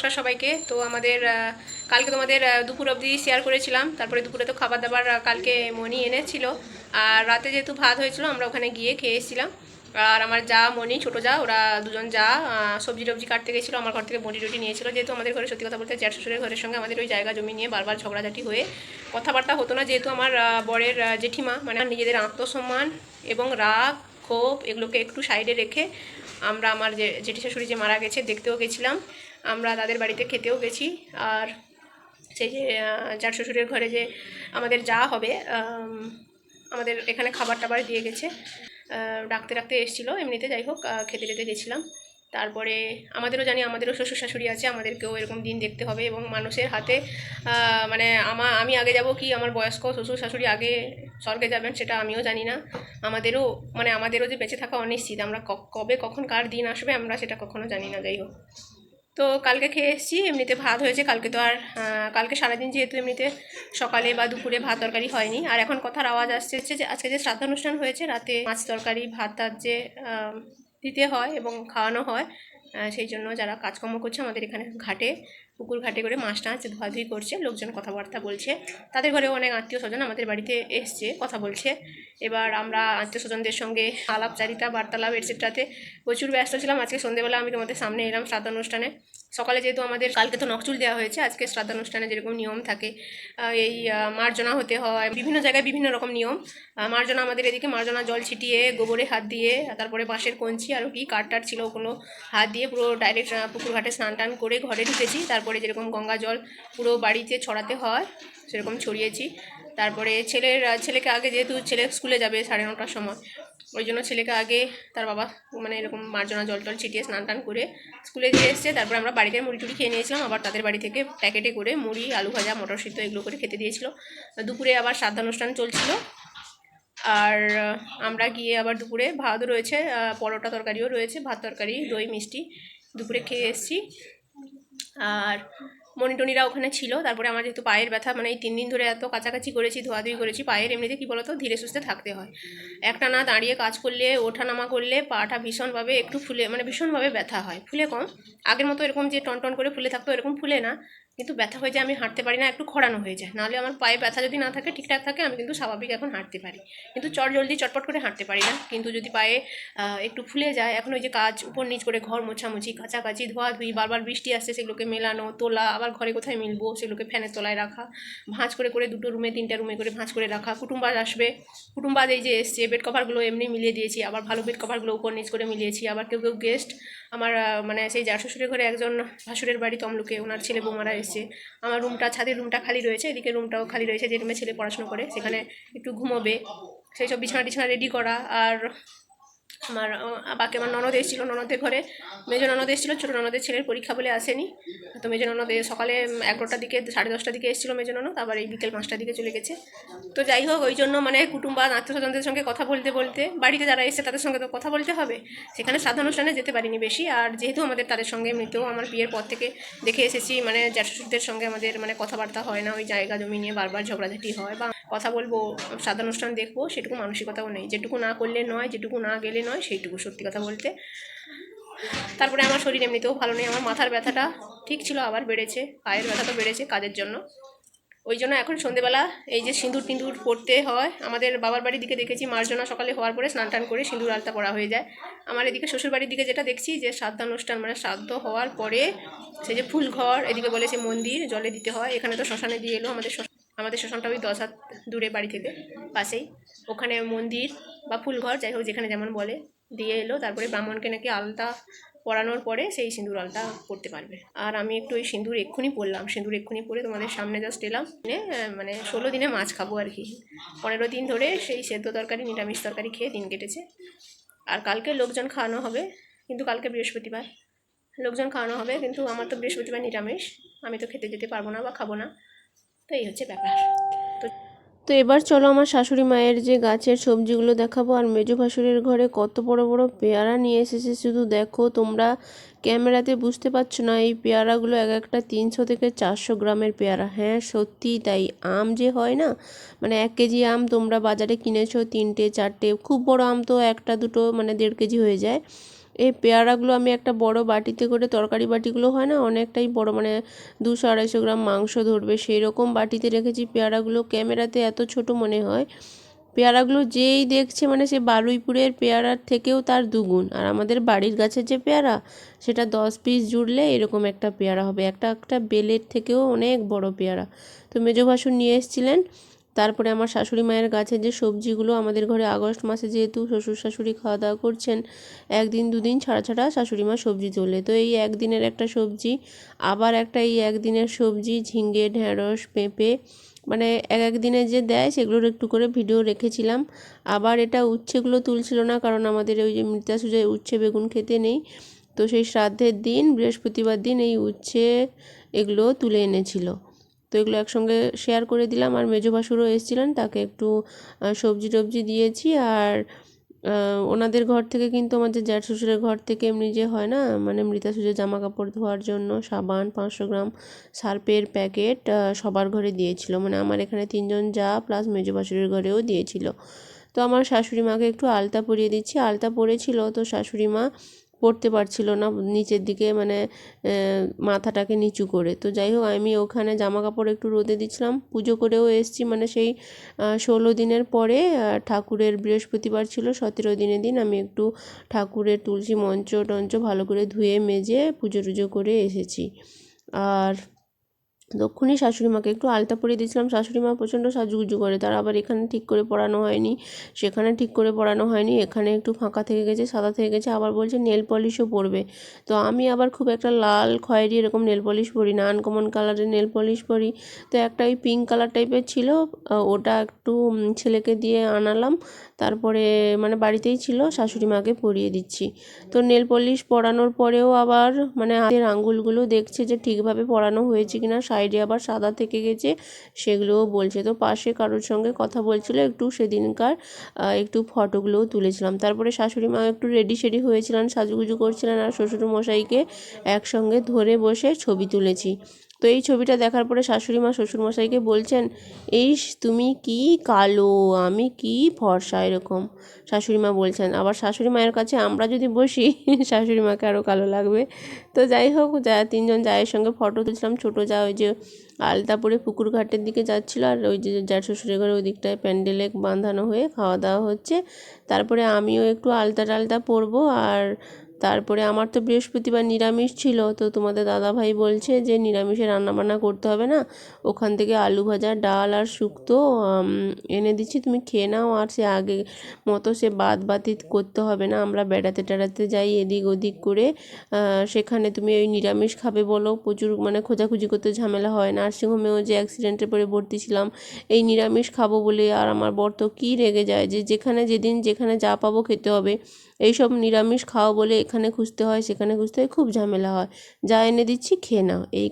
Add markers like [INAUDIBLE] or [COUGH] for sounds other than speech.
নমস্কার সবাইকে। তো আমাদের কালকে তোমাদের দুপুর অবধি শেয়ার করেছিলাম। তারপরে দুপুরে তো খাবার দাবার কালকে মনি এনেছিল। আর রাতে যেহেতু ভাত হয়েছিল, আমরা ওখানে গিয়ে খেয়ে এসেছিলাম। আর আমার যা মনি ছোটো যা, ওরা দুজন যা সবজি টবজি কাটতে গেছিল, আমার ঘর থেকে বটি টটি নিয়েছিল। যেহেতু আমাদের ঘরে সত্যি কথা বলতে জ্যাঠ শ্বশুরের ঘরের সঙ্গে আমাদের ওই জায়গা জমি নিয়ে বারবার ঝগড়াঝাটি হয়ে কথাবার্তা হতো না। যেহেতু আমার বরের জেঠিমা মানে নিজেদের আত্মসম্মান এবং রাগ, ক্ষোভ, এগুলোকে একটু সাইডে রেখে আমরা আমার যে জেঠি শাশুড়ি যে মারা গেছে, দেখতেও গেছিলাম। আমরা তাদের বাড়িতে খেতেও গেছি। আর সেই যে যার শ্বশুরের ঘরে যে আমাদের যা হবে আমাদের এখানে খাবার টাবার দিয়ে গেছে। ডাকতে ডাকতে এসেছিল, এমনিতে যাই হোক খেতে টেতে গেছিলাম। তারপরে আমাদেরও জানি, আমাদেরও শ্বশুর শাশুড়ি আছে, আমাদেরকেও এরকম দিন দেখতে হবে এবং মানুষের হাতে মানে আমা, আমি আগে যাব কি, আমার বয়স্ক শ্বশুর শাশুড়ি আগে স্বর্গে যাবেন সেটা আমিও জানি না। আমাদেরও মানে আমাদেরও যে বেঁচে থাকা অনিশ্চিত, আমরা কবে কখন কার দিন আসবে আমরা সেটা কখনো জানি না, যাই হোক। তো কালকে খেয়ে এসেছি, এমনিতে ভাত হয়েছে, কালকে তো আর কালকে সারাদিন যেহেতু এমনিতে সকালে বা দুপুরে ভাত তরকারি হয়নি। আর এখন কথার আওয়াজ আসছে হচ্ছে যে আজকে যে শ্রাদ্ধানুষ্ঠান হয়েছে, রাতে মাছ তরকারি, ভাত টাত যে দিতে হয় এবং খাওয়ানো হয় সেই জন্য যারা কাজকর্ম করছে আমাদের এখানে ঘাটে, পুকুর ঘাটে করে মাছ টাছ ধোয়াধুয়ি করছে, লোকজন কথাবার্তা বলছে। তাদের ঘরেও অনেক আত্মীয় স্বজন আমাদের বাড়িতে এসছে, কথা বলছে। এবার আমরা আত্মীয় স্বজনদের সঙ্গে আলাপচারিতা, বার্তালাপ এটসেট্রাতে প্রচুর ব্যস্ত ছিলাম। আজকে সন্ধ্যেবেলা আমি তোমাদের সামনে এলাম শ্রাদ্ধানুষ্ঠানে সকালে যেহেতু আমাদের কালকে তো নকচুল দেওয়া হয়েছে, আজকে শ্রাদ্ধানুষ্ঠানে যেরকম নিয়ম থাকে এই মার্জনা হতে হয়, বিভিন্ন জায়গায় বিভিন্ন রকম নিয়ম। মার্জনা আমাদের এদিকে মার্জনা জল ছিটিয়ে, গোবরে হাত দিয়ে, তারপরে বাঁশের কঞ্চি আরও কি কাঠ টাট ছিল ওগুলো হাত দিয়ে পুরো ডাইরেক্ট পুকুর ঘাটে স্নান টান করে ঘরে ঢুকেছি। তারপরে যেরকম গঙ্গা জল পুরো বাড়িতে ছড়াতে হয়। সেরকম ছড়িয়েছি। তারপরে ছেলের, ছেলেকে আগে যেহেতু ছেলে স্কুলে যাবে সাড়ে নটার সময়, ওই জন্য ছেলেকে আগে তার বাবা মানে এরকম মার্জনা জল টল ছিটিয়ে স্নান টান করে স্কুলে দিয়ে এসছে। তারপরে আমরা বাড়িতে মুড়ি টুড়ি খেয়ে নিয়েছিলাম। আবার তাদের বাড়ি থেকে প্যাকেটে করে মুড়ি, আলু ভাজা, মটর সিদ্ধ এগুলো করে খেতে দিয়েছিল। দুপুরে আবার শ্রাদ্ধানুষ্ঠান চলছিল। আর আমরা গিয়ে আবার দুপুরে ভাতও রয়েছে পরোটা তরকারিও রয়েছে, ভাত তরকারি, দই, মিষ্টি দুপুরে খেয়ে এসেছি। আর মনিটনিরা ওখানে ছিল, তারপরে আমার যেহেতু পায়ের ব্যথা মানে এই তিন দিন ধরে এত কাছাকাছি করেছি, ধোয়াধুয়ি করেছি, পায়ের এমনিতে কী বলতো, ধীরে সুস্থে থাকতে হয়। একটা না দাঁড়িয়ে কাজ করলে, ওঠানামা করলে পাটা ভীষণভাবে একটু ফুলে মানে ভীষণভাবে ব্যথা হয়, ফুলে কম। আগের মতো এরকম যে টন টন করে ফুলে থাকতো, এরকম ফুলে না। কিন্তু ব্যথা হয়ে যায় আমি হাঁটতে পারি না, একটু খড়ানো হয়ে যায়। নাহলে আমার পায়ে ব্যথা যদি না থাকে, ঠিকঠাক থাকে, আমি কিন্তু স্বাভাবিক এখন হাঁটতে পারি। কিন্তু চট জলদি, চটপট করে হাঁটতে পারি না। কিন্তু যদি পায়ে একটু ফুলে যায়, এখন ওই যে কাজ, উপর নিচ করে ঘর মোছামুছি, কাচাকাচি, ধোয়াধুয়ি, বারবার বৃষ্টি আসছে, সেগুলোকে মেলানো, তোলা, আবার ঘরে কোথায় মিলবো, সেগুলোকে ফ্যানের তলায় রাখা, ভাঁজ করে করে দুটো রুমে, তিনটা রুমে করে ভাঁজ করে রাখা কুটুম্বাজ আসবে কুটুম্বাজ এই যে এসছে বেড কভারগুলো এমনি মিলিয়ে দিয়েছি, আবার ভালো বেড কভারগুলো উপর নিচ করে মিলিয়েছি, আবার কেউ কেউ গেস্ট আমার মানে সেই যার শ্বশুরের ঘরে একজন ভাসুরের বাড়ি, তমলুকে, ওনার ছেলে বৌমারা এসছে। আমার রুমটা ছাদের রুমটা খালি রয়েছে, এদিকে রুমটাও খালি রয়েছে, যে রুমে ছেলে পড়াশুনো করে, সেখানে একটু ঘুমোবে, সেই সব বিছানা টিছানা রেডি করা, আর আমার বাকি আমার ননদ এসেছিল, ননদের ঘরে। মেজো ননদ এসেছিল, ছোটো ননদের ছেলের পরীক্ষা বলে আসেনি। তো মেজো ননদ সকালে এগারোটার দিকে, সাড়ে দশটার দিকে এসেছিল মেজো ননদ, আবার এই বিকেল পাঁচটার দিকে চলে গেছে। তো যাই হোক, ওই জন্য মানে কুটুম্ব আর আত্মীয় স্বজনদের সঙ্গে কথা বলতে বলতে, বাড়িতে যারা এসে তাদের সঙ্গে তো কথা বলতে হবে। সেখানে সাধানুষ্ঠানে যেতে পারিনি বেশি, আর যেহেতু আমাদের তাদের সঙ্গে এমনিতেও আমার বিয়ের পর থেকে দেখে এসেছি মানে জ্যাঠশুদের সঙ্গে আমাদের মানে কথাবার্তা হয় না, ওই জায়গা জমি নিয়ে বারবার ঝগড়াঝাটি হয় বা কথা বলব সাধানুষ্ঠান দেখব, সেটুকু মানসিকতাও নেই। যেটুকু না করলে নয়, যেটুকু না গেলে নয়, সেইটুকু সত্যি কথা বলতে। তারপরে আমার শরীর এমনিতেও ভালো নেই, আমার মাথার ব্যথাটা ঠিক ছিল, আবার বেড়েছে, পায়ের ব্যথা তো বেড়েছে কাজের জন্য। ওই জন্য এখন সন্ধেবেলা এই যে সিঁদুর টিঁদুর পড়তে হয়, আমাদের বাবার বাড়ির দিকে দেখেছি, মার্জনা সকালে হওয়ার পরে স্নান টান করে সিঁদুর আলতা পড়া হয়ে যায়। আমার এদিকে শ্বশুর বাড়ির দিকে যেটা দেখছি, যে শ্রাদ্ধানুষ্ঠান মানে শ্রাদ্ধ হওয়ার পরে সে যে ফুল ঘর এদিকে বলেছে মন্দির, জলে দিতে হয়, এখানে তো শ্মশানে দিয়ে এলো আমাদের আমাদের শ্মশানটা ওই দশ হাত দূরে বাড়ি থেকে পাশেই। ওখানে মন্দির বা ফুলঘর, যাই হোক যেখানে যেমন বলে, দিয়ে এলো। তারপরে ব্রাহ্মণকে নাকি আলতা পরানোর পরে সেই সিঁদুর আলতা পড়তে পারবে। আর আমি একটু ওই সিঁদুর এক্ষুনি পরলাম। সিঁদুর এক্ষুনি পরে তোমাদের সামনে জাস্ট এলাম। মানে ষোলো দিনে মাছ খাব আর কি। পনেরো দিন ধরে সেই সেদ্ধ তরকারি, নিরামিষ তরকারি খেয়ে দিন কেটেছে। আর কালকে লোকজন খাওয়ানো হবে, কিন্তু কালকে বৃহস্পতিবার। লোকজন খাওয়ানো হবে, কিন্তু আমার তো বৃহস্পতিবার নিরামিষ। আমি তো খেতে যেতে পারব না বা খাব না। তো এই হচ্ছে ব্যাপার। তো এবার চলো আমার শাশুড়ি মায়ের যে গাছের সবজিগুলো দেখাবো, আর মেজো ভাসুরের ঘরে কত বড় বড় পেয়ারা নিয়ে এসেছে শুধু দেখো, তোমরা ক্যামেরাতে বুঝতে পারছ না, এই পেয়ারাগুলো এক একটা তিনশো থেকে চারশো গ্রামের পেয়ারা। হ্যাঁ সত্যিই তাই, আম যে হয় না মানে এক কেজি আম তোমরা বাজারে কিনেছো, তিনটে, চারটে, খুব বড় আম তো একটা, দুটো মানে দেড় কেজি হয়ে যায়। পেয়ারাগুলো আমি একটা বড় বাটিতে করে তরকারি বাটিগুলো হয় না, অনেকটাই বড় মানে দুশো আড়াইশো গ্রাম মাংস ধরবে। সেই রকম বাটিতে রেখেছি পেয়ারাগুলো। ক্যামেরাতে এত ছোট মনে হয়। পেয়ারাগুলো যেই দেখছে মানে সে বারুইপুরের পেয়ারার থেকেও তার দুগুণ। আর আমাদের বাড়ির গাছের যে পেয়ারা, সেটা দশ পিস জুড়লে এরকম একটা পেয়ারা হবে। একটা একটা বেলের থেকেও অনেক বড় পেয়ারা। তো মেজো নিয়ে এসেছিলেন। তারপরে আমার শাশুড়ি মায়ের গাছের যে সবজিগুলো আমাদের ঘরে আগস্ট মাসে যেহেতু শ্বশুর শাশুড়ি খাওয়া দাওয়া করছেন, একদিন দুদিন ছাড়া ছাড়া শাশুড়ি মা সবজি তোলে। তো এই একদিনের একটা সবজি, আবার একটা এই একদিনের সবজি ঝিঙ্গে ঢেঁড়স, পেঁপে মানে এক এক দিনে যে দেয় সেগুলোর একটু করে ভিডিও রেখেছিলাম। আবার এটা উচ্ছেগুলো তুলছিল না কারণ আমাদের ওই যে মৃতা সুজয় উচ্ছে বেগুন খেতে নেই। তো সেই শ্রাদ্ধের দিন, বৃহস্পতিবার দিন এই উচ্ছে এগুলো তুলে এনেছিল। তো এগুলো একসঙ্গে শেয়ার করে দিলাম। আর মেজো ভাসুরও এসেছিলেন, তাকে একটু সবজি টবজি দিয়েছি। আর ওনাদের ঘর থেকে কিন্তু আমার যে জ্যাঠ শ্বশুরের ঘর থেকে এমনি যে হয় না মানে মৃতা সুজের জামা কাপড় ধোয়ার জন্য সাবান, পাঁচশো গ্রাম সার্পের প্যাকেট সবার ঘরে দিয়েছিল। মানে আমার এখানে তিনজন যা প্লাস মেজো ভাসুরের ঘরেও দিয়েছিল। তো আমার শাশুড়ি মাকে একটু আলতা পরিয়ে দিচ্ছি। আলতা পরেছিল তো শাশুড়ি মা পড়তে পারছিল না নিচের দিকে মানে মাথাটাকে নিচু করে। তো যাই হোক, আমি ওখানে জামা কাপড় একটু রোদে দিচ্ছিলাম, পুজো করেও এসেছি। মানে সেই ষোলো দিনের পরে ঠাকুরের বৃহস্পতিবার ছিল, সতেরো দিনের দিন আমি একটু ঠাকুরের তুলসী মঞ্চ টঞ্চ ভালো করে ধুয়ে, মেজে পুজো টুজো করে এসেছি। আর তক্ষুনি শাশুড়ি মাকে একটু আলতা পরিয়ে দিয়েছিলাম। শাশুড়ি মা প্রচণ্ড সাজুগুজু করে। তার আবার এখানে ঠিক করে পড়ানো হয়নি, সেখানে ঠিক করে পড়ানো হয়নি, এখানে একটু ফাঁকা থেকে গেছে, সাদা থেকে গেছে, আবার বলছে নেল পলিশও পরবে। তো আমি আবার খুব একটা লাল খয়েরি এরকম নেল পলিশ পরি না, আনকমন কালারের নেল পলিশ পরি। তো একটা ওই পিঙ্ক কালার টাইপের ছিল ওটা একটু ছেলেকে দিয়ে আনালাম। তারপরে মানে বাড়িতেই ছিল, শাশুড়ি মাকে পরিয়ে দিচ্ছি। তো নেল পলিশ পরানোর পরেও আবার মানে হাতের আঙ্গুলগুলো দেখছে যে ঠিকভাবে পরানো হয়েছে কিনা, সাইডে আবার সাদা থেকে গেছে, সেগুলোও বলছে। তো পাশে কারোর সঙ্গে কথা বলছিল, একটু সেদিনকার একটু ফটোগুলোও তুলেছিলাম। তারপরে শাশুড়ি মা একটু রেডি সেডি হয়েছিলেন, সাজুগুজু করছিলেন, আর শ্বশুর মশাইকে একসঙ্গে ধরে বসে ছবি তুলেছি। তো এই ছবিটা দেখার পরে শাশুড়ি মা, শ্বশুরমশাইকে বলছেন এই তুমি কি কালো, আমি কি ফর্সা এরকম? শাশুড়ি মা বলছেন, আবার শাশুড়ি মায়ের কাছে আমরা যদি বসি, [LAUGHS] শাশুড়ি মাকে আরও কালো লাগবে। তো যাই হোক, যা, তিনজন জায়ের সঙ্গে ফটো তুলছিলাম, ছোটো যা, ওই যে আলতা পরে পুকুর ঘাটের দিকে যাচ্ছিল, আর ওই যে যার শ্বশুরের ঘরে ওই দিকটায় প্যান্ডেলে বাঁধানো হয়ে খাওয়া দাওয়া হচ্ছে। তারপরে আমিও একটু আলতা টালতা পরবো, আর তারপরে আমার তো বৃহস্পতিবার নিরামিষ ছিল, তো তোমাদের দাদা ভাই বলছে যে নিরামিষে রান্নাবান্না করতে হবে না। ওখান থেকে আলু ভাজা, ডাল আর শুক্তো এনে দিচ্ছি। তুমি খেয়ে নাও, আর সে আগে মতো সে বাদ বাতিত করতে হবে না। আমরা বেড়াতে টেড়াতে যাই এদিক ওদিক করে। সেখানে তুমি ওই নিরামিষ খাবে বলো। প্রচুর মানে খোঁজাখুঁজি করতে ঝামেলা হয় নার্সিংহোমেও যে অ্যাক্সিডেন্টে পড়ে ভর্তি ছিলাম, এই নিরামিষ খাব বলে আর আমার বর তো কী রেগে যায় যে যেখানে যেদিন যেখানে যা পাবো খেতে হবে। এইসব নিরামিষ খাও বলে এখানে খুঁজতে হয়, সেখানে খুঁজতে হয়, খুব ঝামেলা হয়। যা এনে দিচ্ছি, খেয়ে নাও। এই